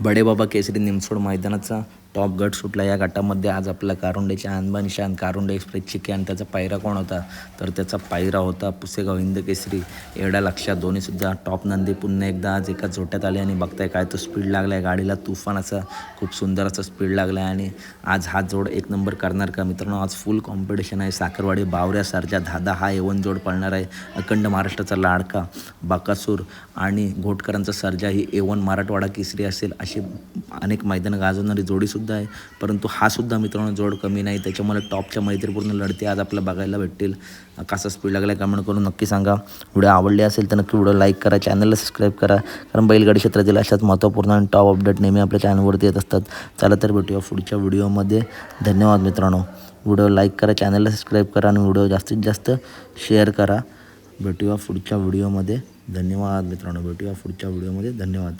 बडे बाबा केसरी निमसोड मैदानाचा टॉप गट सुटला. या गटामध्ये आज आपला कारुंडेच्या अनबान शान. कारुंडे एक्सप्रेस चिके आणि त्याचा पायरा कोण होता? तर त्याचा पायरा होता पुसेगाव हिंद केसरी. एवढ्या लक्षात दोन्हीसुद्धा टॉप नंदी पुन्हा एकदा आज एका झोट्यात आले आणि बघताय काय तो स्पीड लागला आहे गाडीला तुफान असा खूप सुंदर असा स्पीड लागला आहे आणि आज हा जोड एक नंबर करणार का? मित्रांनो आज फुल कॉम्पिटिशन आहे. साखरवाडी बावऱ्यासारख्या धादा हा एवन जोड पळणार आहे. अखंड महाराष्ट्राचा लाडका बाकासूर आणि घोटकरांचा सर्जा ही एवन मराठवाडा केसरी असेल. अशी अनेक मैदानं गाजवणारी जोडीसुद्धा आहे. परंतु हा सुद्धा मित्रांनो जोड कमी नाही. त्याच्यामुळे टॉपच्या मैत्रीपूर्ण लढती आज आपल्याला बघायला भेटतील. कसा स्पीड लागला कमेंट करून नक्की सांगा. व्हिडिओ आवडली असेल तर नक्की व्हिडिओ लाईक करा. चॅनलला सबस्क्राईब करा. कारण बैलगाडी क्षेत्रातील अशाच महत्त्वपूर्ण आणि टॉप अपडेट नेहमी आपल्या चॅनलवरती येत असतात. चला तर भेटूया पुढच्या व्हिडिओमध्ये धन्यवाद मित्रांनो. व्हिडिओ लाईक करा. चॅनलला सबस्क्राईब करा आणि व्हिडिओ जास्तीत जास्त शेअर करा. भेटूया पुढच्या व्हिडिओमध्ये धन्यवाद मित्रांनो. भेटूया पुढच्या व्हिडिओमध्ये धन्यवाद.